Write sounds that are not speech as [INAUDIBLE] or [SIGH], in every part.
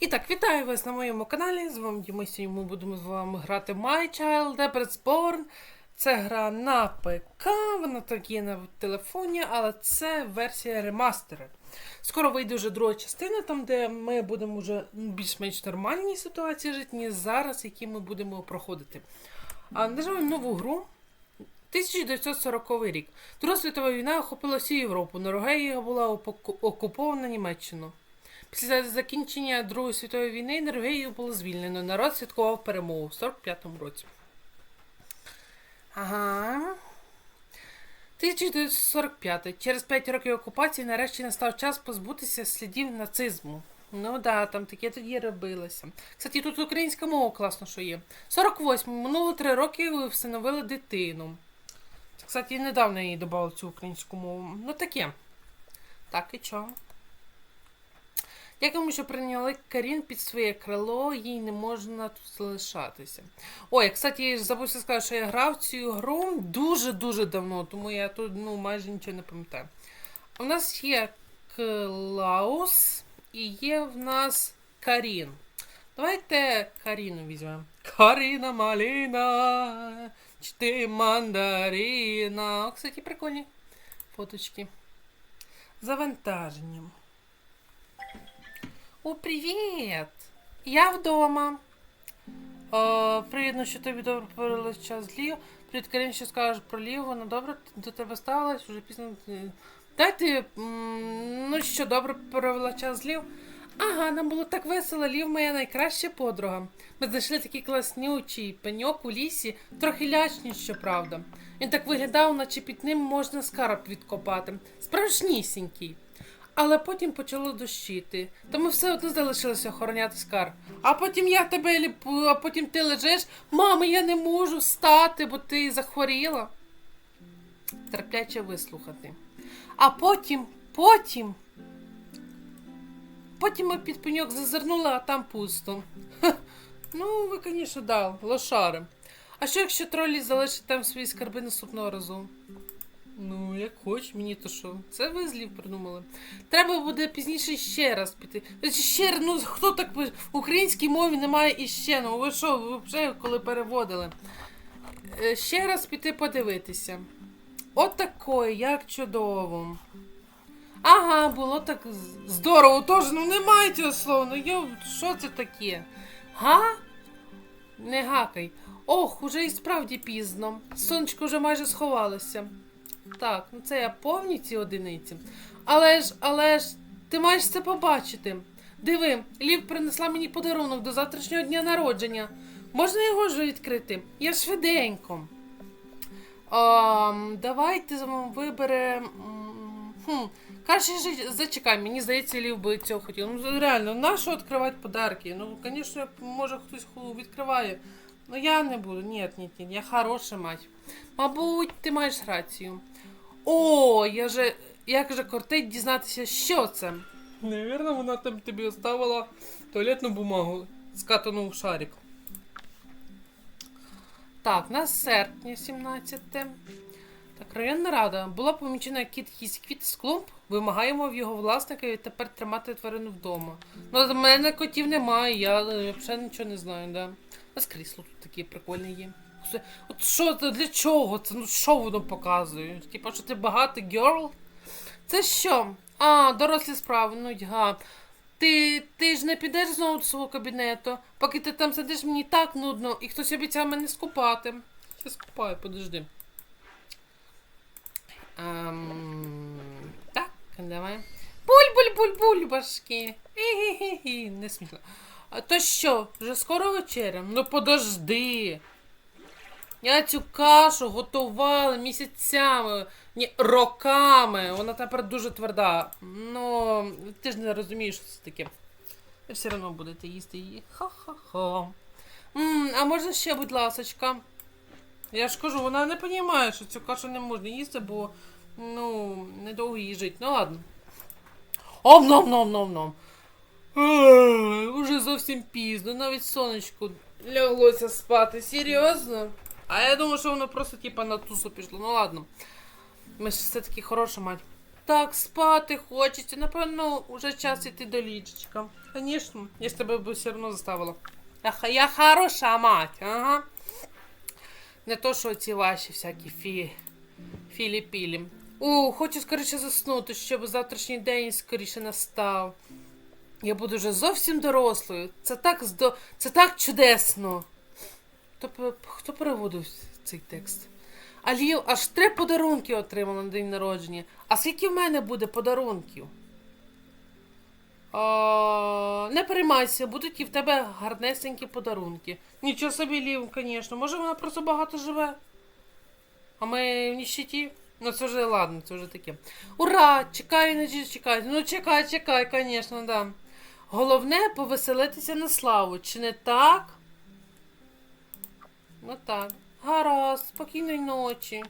І так, вітаю вас на моєму каналі. З вами Діма. Сьогодні ми будемо з вами грати My Child Dead Born. Це гра на ПК, вона так є на телефоні, але це версія ремастера. Скоро вийде вже друга частина, там де ми будемо вже більш-менш нормальній ситуації жити, ніж зараз, які ми будемо проходити. А нажимаємо нову гру. 1940 рік. Друга світова війна охопила всю Європу. Норвегія була окупована Німеччиною. Після закінчення Другої світової війни Норвегію було звільнено. Народ святкував перемогу в 45-му році. Ага. 1945. Через 5 років окупації нарешті настав час позбутися слідів нацизму. Ну да, там таке тоді робилося. Кстати, тут українська мова класно, що є. 48. Минуло 3 роки ви встановили дитину. Кстати, недавно я їй додав цю українську мову. Ну таке. Так і чого? Дякуємо, що прийняли Карін під своє крило, їй не можна тут залишатися. Ой, кстати, я забувся сказати, що я грав цю гру дуже-дуже давно, тому я тут ну, майже нічого не пам'ятаю. У нас є Клаус і є в нас Карін. Давайте Каріну візьмемо. Каріна Маліна, чи ти мандарина. О, кстати, прикольні фоточки. Завантаженням. О, привіт! Я вдома. О, приємно, що тобі добре провели час Лів. Привіт, Карін, що скажеш про Лів, вона добре до тебе ставилась, вже пізно. Дайте, м, ну що, добре провела час з Лів? Ага, нам було так весело, Лів моя найкраща подруга. Ми знайшли такий класнючий пеньок у лісі, трохи лячний, щоправда. Він так виглядав, наче під ним можна скарб відкопати. Справжнісінький. Але потім почало дощити, то ми все одно залишилися охороняти скарб. А потім я тебе ліпу, а потім ти лежиш. Мама, я не можу встати, бо ти захворіла. Терпляче вислухати. А потім, потім. Потім ми під пеньок зазирнули, а там пусто. Ха, ну, ви, звісно, да, лошари. А що якщо тролі залишать там свої скарби наступного разу? Ну, як хоч, мені то що. Це ви злів придумали. Треба буде пізніше ще раз піти. Ще ну хто так пише? В українській мові немає іще. Ну ви що, ви вже коли переводили? Е, Ще раз піти подивитися. От такої, як чудово. Ага, було так здорово. Тож, ну немає цього слова. Ну йо, що це таке? Га? Не гакай. Ох, уже і справді пізно. Сонечко вже майже сховалося. Так, ну це я повні ці одиниці. Але ж, але ж, ти маєш це побачити. Диви, Лів принесла мені подарунок до завтрашнього дня народження. Можна його вже відкрити? Я швиденько. Ам, давайте виберемо. Краще зачекай, мені здається, Лів би цього хотів. Ну, реально, нащо відкривати подарки? Ну, звісно, може хтось відкриває. Ну я не буду. Ні, ні, ні, я хороша мать. Мабуть, ти маєш рацію. О, я же. Як же кортить дізнатися, що це? Невірно, вона там тобі оставила туалетну бумагу, скатану в шарик. Так, на серпня 17. Так, районна рада. Була помічена кіт Хісквіт з клумб. Вимагаємо в його власника і тепер тримати тварину вдома. Ну, в мене котів немає, я е, взагалі нічого не знаю, да. Нас крісло тут таке прикольне є. От що це для чого це? Ну що воно показує? Типа, що ти багатий герл? Це що? А, дорослі справи, ну га. Ти, ти ж не підеш знову до свого кабінету, поки ти там сидиш, мені так нудно, і хтось обіцяв мене скупати. Я скупаю, подожди. Ем, так, давай. Буль-буль-буль-буль, башки. Хі-хі-хі, не смішно. А то що, вже скоро вечеря? Ну подожди. Я цю кашу готувала місяцями, ні, роками. Вона тепер дуже тверда. Ну, ти ж не розумієш, що це таке. Ви все одно будете їсти її. Ха-ха-ха. А можна ще, будь ласочка? Я ж кажу, вона не розуміє, що цю кашу не можна їсти, бо ну, недовго її жити. Ну ладно. Ом Уже зовсім пізно, навіть сонечко ляглося спати. Серйозно? А я думаю, що воно просто типа на тусу пішло. Ну ладно. Ми ж все-таки хороша мать. так спати хочеться. Напевно, вже час іти до ліжечка. Звісно, я ж тебе б все одно заставила. Я, я хороша мать, ага. Не то, що ці ваші всякі фі... філі-пілі. О, хочу скоріше заснути, щоб завтрашній день скоріше настав. Я буду вже зовсім дорослою. Це так здо... Це так чудесно. Хто, хто переводив цей текст? Алів, аж три подарунки отримала на день народження. А скільки в мене буде подарунків? А, не переймайся, будуть і в тебе гарнесенькі подарунки. Нічого собі, Лів, звісно. Може вона просто багато живе? А ми в ніщиті? Ну це вже ладно, це вже таке. Ура! Чекай, чекай. Ну чекай, чекай, звісно, да. Головне повеселитися на славу, чи не так? Ну так. Гаразд, спокійної ночі.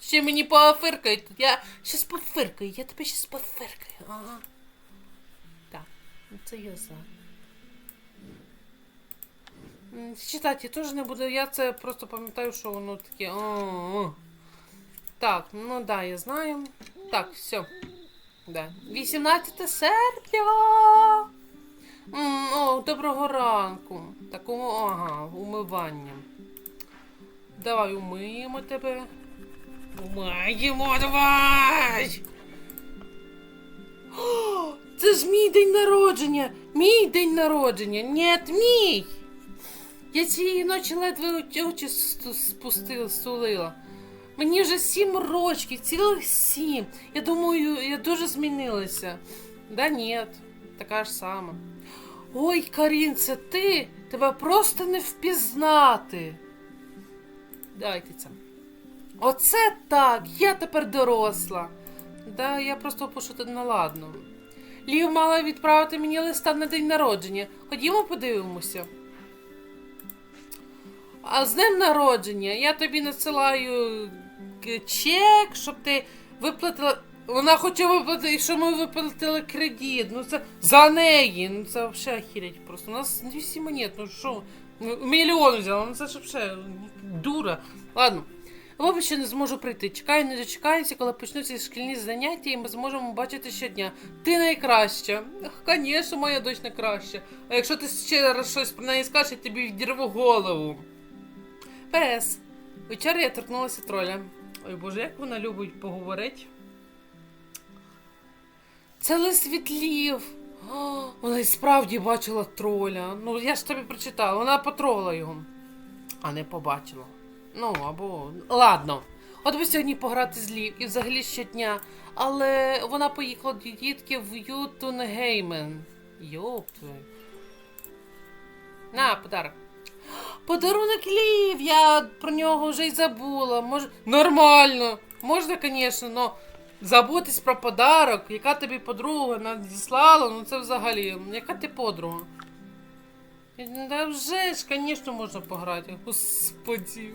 Ще мені пофиркай тут. Я щас пофиркаю, я тебе щас пофиркаю. Ага. Так, ну це я за. Читати я теж не буду, я це просто пам'ятаю, що воно таке. «О-о-о». Так, ну да, я знаю. Так, все. Да. 18 серпня. О, доброго ранку. Такому, ага, умивання. Давай умиємо тебе. Умиємо, давай! О, це ж мій день народження! Мій день народження! Нет, мій! Я цієї ночі ледве очі спустила, стулила. Мені вже сім рочків, цілих сім. Я думаю, я дуже змінилася. Да ні, така ж сама. Ой, Карін, це ти? Тебе просто не впізнати. Дайте це. Оце так! Я тепер доросла. Да, я просто пишу на ладно. Лів мала відправити мені листа на день народження. Ходімо подивимося. А з днем народження я тобі надсилаю чек, щоб ти виплатила. Вона хоче виплатити, щоб ми виплатили кредит. Ну це за неї. Ну це взагалі охереть просто. У нас 200 монет, ну що? Ну, Мільйон взяла, ну це ж взагалі дура. Ладно. Що не зможу прийти. Чекаю, не дочекаюся, коли почнуться шкільні заняття, і ми зможемо бачити щодня. Ти найкраща. Звісно, моя дочь найкраща. А якщо ти ще раз щось про неї скажеш, я тобі відірву голову. ПС. Вчора я торкнулася троля. Ой боже, як вона любить поговорити. Це лист від Лів. Вона і справді бачила троля. Ну, я ж тобі прочитала, вона потрогала його, а не побачила. Ну, або. Ладно. От би сьогодні пограти з Лів і взагалі щодня. Але вона поїхала до дітки в Ютунгеймен. Йоп твою. На, подарок. Подарунок Лів, я про нього вже й забула. Мож... Нормально. Можна, звісно, но забутись про подарок, яка тобі подруга надіслала, ну це взагалі. Яка ти подруга? Да вже ж, звісно, можна пограти. Господі.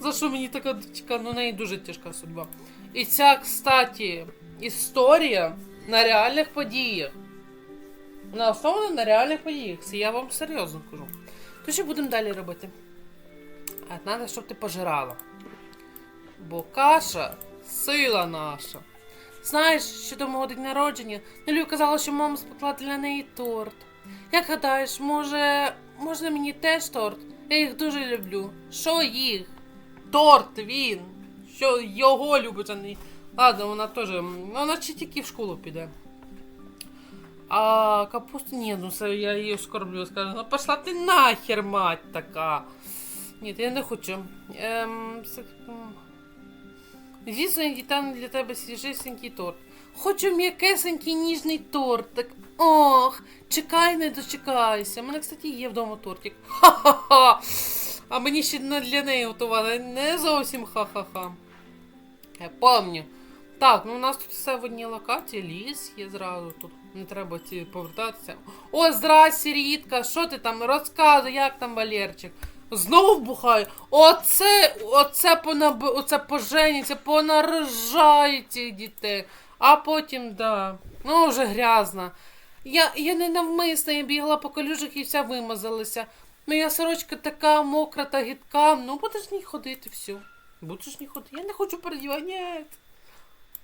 За що мені така дочка? Ну, неї дуже тяжка судьба. І ця, кстати, історія на реальних подіях. Вона основана на реальних подіях. Це я вам серйозно кажу. То що будемо далі робити? А треба, щоб ти пожирала. Бо каша сила наша. Знаєш, що до мого день народження Нелю казала, що мама спекла для неї торт. Як гадаєш, може, можна мені теж торт? Я їх дуже люблю. Що їх? Торт він. Що його любить, а не. Ладно, вона теж. Вона ще тільки в школу піде. А капусту ні, ну це я її оскорблю, скажу, ну пошла ти нахер, мать така. Ні, я не хочу. Ем, це, м, Звісно, я для тебе свіжесенький торт. Хочу м'якесенький ніжний тортик. Ох, чекай, не дочекайся. У мене, кстати, є вдома тортик. Ха-ха-ха. А мені ще для неї готували. Не зовсім ха-ха-ха. Я помню. Так, ну у нас тут все в одній локації, ліс є зразу тут. Не треба ці повертатися. О, здрасте, Рітка, що ти там? Розказуй, як там Валерчик? Знову бухає. Оце, оце понаб... оце поженіться, понарожають цих дітей. А потім, да. Ну, вже грязна. Я, я не навмисно, я бігла по калюжах і вся вимазалася. Моя сорочка така мокра та гидка. Ну, будеш в ній ходити, все. Будеш в ній ходити. Я не хочу передівати, ні.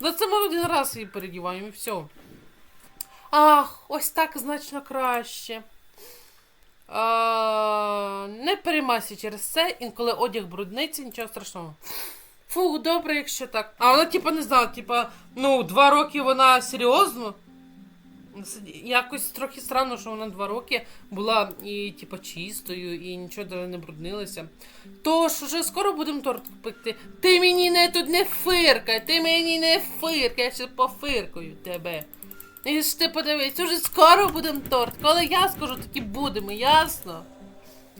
Да це ми один раз її передіваємо і все. Ах, ось так значно краще. А, не переймайся через це, інколи одяг брудниться, нічого страшного. Фу, добре, якщо так. А вона, типа, не знала, типа, ну, два роки вона серйозно. Якось трохи странно, що вона два роки була і, типа, чистою, і нічого не бруднилося. Тож, уже скоро будемо торт пекти. Ти мені не тут не фиркай, ти мені не фиркай, я ще пофиркаю тебе. І ж ти подивись, уже скоро будемо торт. Коли я скажу, так і будемо, ясно?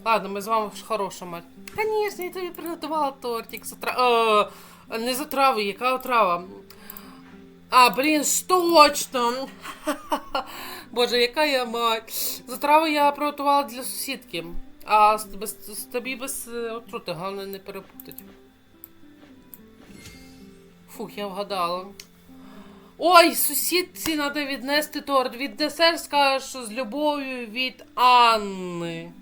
Ладно, ми з вами ж хороша мать. Конечно, я тобі приготувала тортик з отра... О, не з отрави, яка отрава? А, блін, точно. [LAUGHS] Боже, яка я мать. З отрави я приготувала для сусідки. А без, тобі без е, отрути, головне не перепутати. Фух, я вгадала. Ой, сусідці треба віднести торт. Віднесеш, скажеш, що з любов'ю від Анни.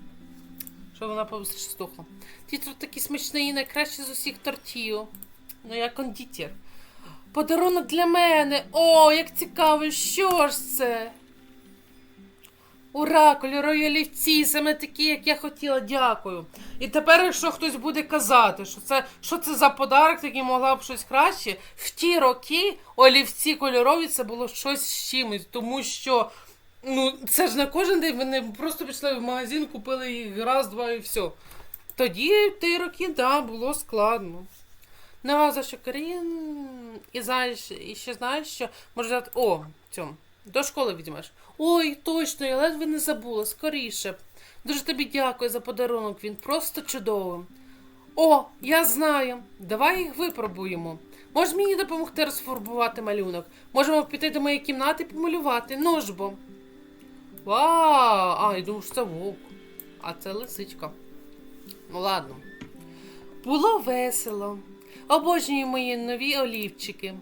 Що вона побыстріше стухла. Ті торт такі смачний і найкращий з усіх тортів. Ну, я кондитер. Подарунок для мене. О, як цікаво, що ж це? Ура, кольорові олівці, саме такі, як я хотіла, дякую. І тепер, якщо хтось буде казати, що це, що це за подарок, такий могла б щось краще, в ті роки олівці кольорові це було щось з чимось, тому що ну, це ж не кожен день вони просто пішли в магазин, купили їх раз, два і все. Тоді в ті роки, да, було складно. Не а за що Карін. І знаєш, і ще знаєш, що може дати. О, цьому. До школи візьмеш. Ой, точно, я ледве не забула, скоріше. Дуже тобі дякую за подарунок, він просто чудовий. О, я знаю. Давай їх випробуємо. Можеш мені допомогти розфарбувати малюнок? Можемо піти до моєї кімнати і помалювати. Ну ж бо. Вау! А, я думаю, що це вовк. А це лисичка. Ну ладно. Було весело. Обожнюю мої нові олівчики.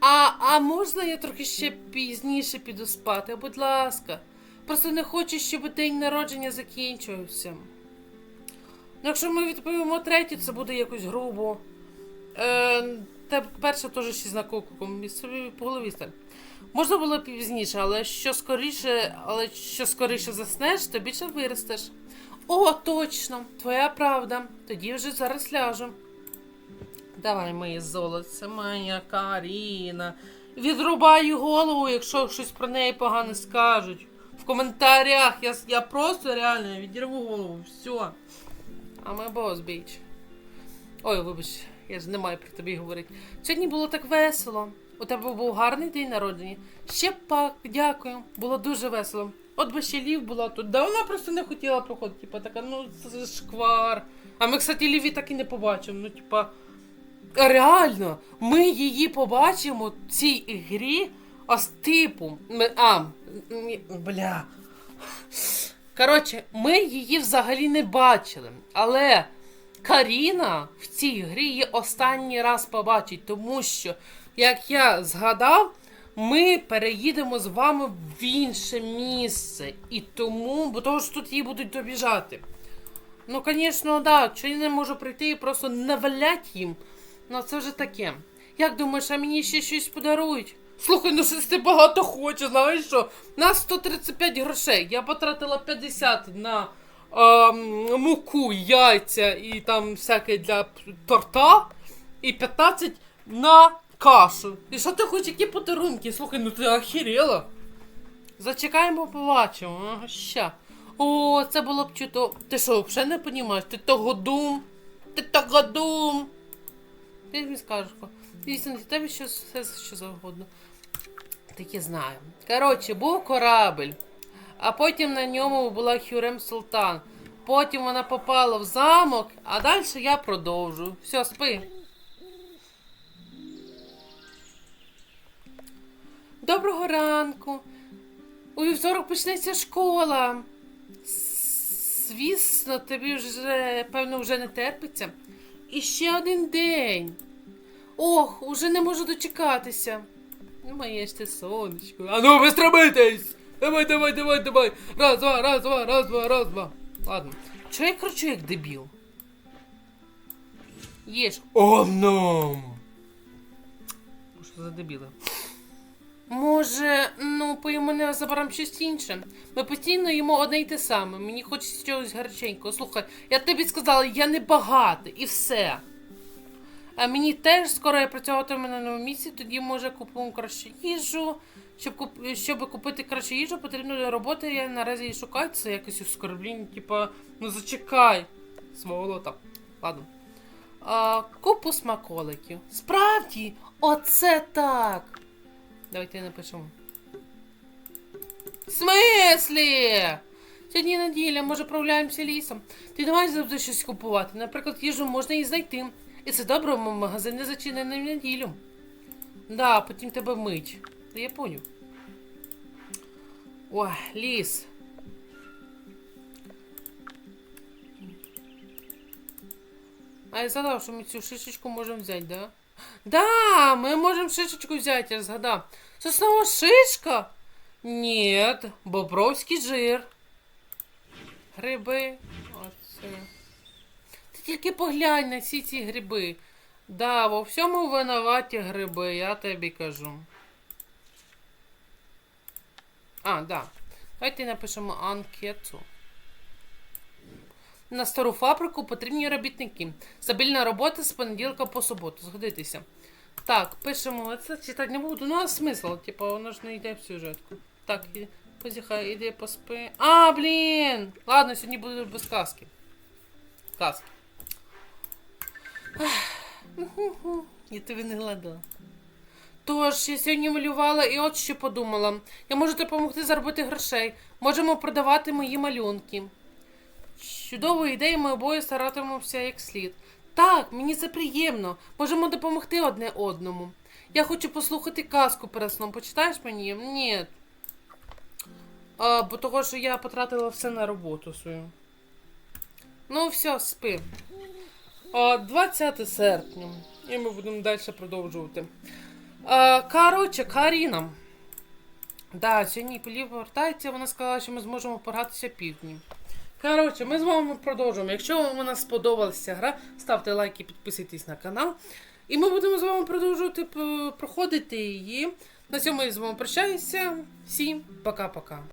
А, а можна я трохи ще пізніше піду спати, будь ласка. Просто не хочу, щоб день народження закінчувався. Ну, якщо ми відповімо третє, це буде якось грубо. Е, та перша теж ще наколком. І собі по голові стань. Можна було пізніше, але що скоріше, але що скоріше заснеш, то більше виростеш. О, точно, твоя правда. Тоді вже зараз ляжу. Давай, моє золоце, моя Каріна. Відрубаю голову, якщо щось про неї погано скажуть. В коментарях я, я просто реально відірву голову. Все. А ми бос біч. Ой, вибач, я ж не маю про тобі говорити. Сьогодні було так весело. У тебе був гарний день народження. Ще пак, дякую. Було дуже весело. От би ще Лів була тут. Да вона просто не хотіла проходити. Типа така, ну це шквар. А ми, кстати, Ліві так і не побачимо. Ну, типа. Реально, ми її побачимо в цій грі, з типу. А, бля. Коротше, ми її взагалі не бачили. Але Каріна в цій грі її останній раз побачить, тому що, як я згадав, ми переїдемо з вами в інше місце. І тому, бо того ж тут її будуть добіжати. Ну, звісно, да, чи не можу прийти і просто навалять їм. Ну, це вже таке. Як думаєш, а мені ще щось подарують? Слухай, ну щось ти багато хочеш, знаєш що? На 135 грошей. Я потратила 50 на ем, муку, яйця і там всяке для торта, і 15 на кашу. І що ти хочеш, які подарунки? Слухай, ну ти охерела. Зачекаємо, побачимо. Ага, ща. О, це було б чудово. Ти що, взагалі не розумієш? Ти того дум? Ти того дум? Ти мені скажеш, дійсно, для тебе що, все що завгодно. Так я знаю. Коротше, був корабль, а потім на ньому була Хюрем Султан. Потім вона попала в замок, а далі я продовжу. Все, спи. Доброго ранку. У вівторок почнеться школа. Звісно, тобі вже, певно, вже не терпиться. І ще один день. Ох, уже не можу дочекатися. Ну, моє ж ти сонечко. А ну, вистрибитись! Давай, давай, давай, давай. Раз, два, раз, два, раз, два, раз, два. Ладно. Чого я кричу, як дебіл? Єш. О, ну! Що за дебіли. Може, ну, поїмо не заберемо щось інше. Ми постійно їмо одне й те саме. Мені хочеться чогось гаряченького. Слухай, я тобі сказала, я не багатий і все. А мені теж скоро я працюватиму на новому місці, тоді може купуємо краще їжу. Щоб, куп... щоб купити краще їжу, потрібно роботи, я наразі її шукаю. Це якось оскорбління, типа, ну зачекай свого лота. Ладно. А, купу смаколиків. Справді, оце так. Давайте напишемо. В смислі? Сьогодні неділя, може прогуляємося лісом. Ти давай завжди щось купувати. Наприклад, їжу можна і знайти. І це добре, м- магазин не зачинений в неділю. Да, потім тебе мить. Та я поняв. Ой, ліс. А я згадав, що ми цю шишечку можемо взяти, да? Да, ми можемо шишечку взяти, я згадав. Соснова шишка? Нет, бобровський жир. Гриби. Оце. Ти тільки поглянь на всі ці гриби. Да, во всьому винуваті гриби, я тобі кажу. А, да. Давайте напишемо анкету. На стару фабрику потрібні робітники. Стабільна робота з понеділка по суботу. Згодитися. Так, пишемо. Це читати не буду. Ну, а смисл? Типу, воно ж не йде в сюжетку. Так, і- позіхай, іди поспи. А, блін! Ладно, сьогодні буду без казки. Казки. Я тобі не гладила. Тож, я сьогодні малювала і от що подумала. Я можу допомогти заробити грошей. Можемо продавати мої малюнки. Чудова ідея, ми обоє старатимемося як слід. Так, мені це приємно. Можемо допомогти одне одному. Я хочу послухати казку перед сном. Почитаєш мені? Ні. А, бо того, що я потратила все на роботу свою. Ну, все, спи. А, 20 серпня. І ми будемо далі продовжувати. А, коротше, Каріна. Да, сьогодні Полі повертається, вона сказала, що ми зможемо погратися півдні. Коротше, ми з вами продовжуємо. Якщо вам вона сподобалася гра, ставте лайки, підписуйтесь на канал. І ми будемо з вами продовжувати проходити її. На цьому я з вами прощаюся. Всім пока-пока.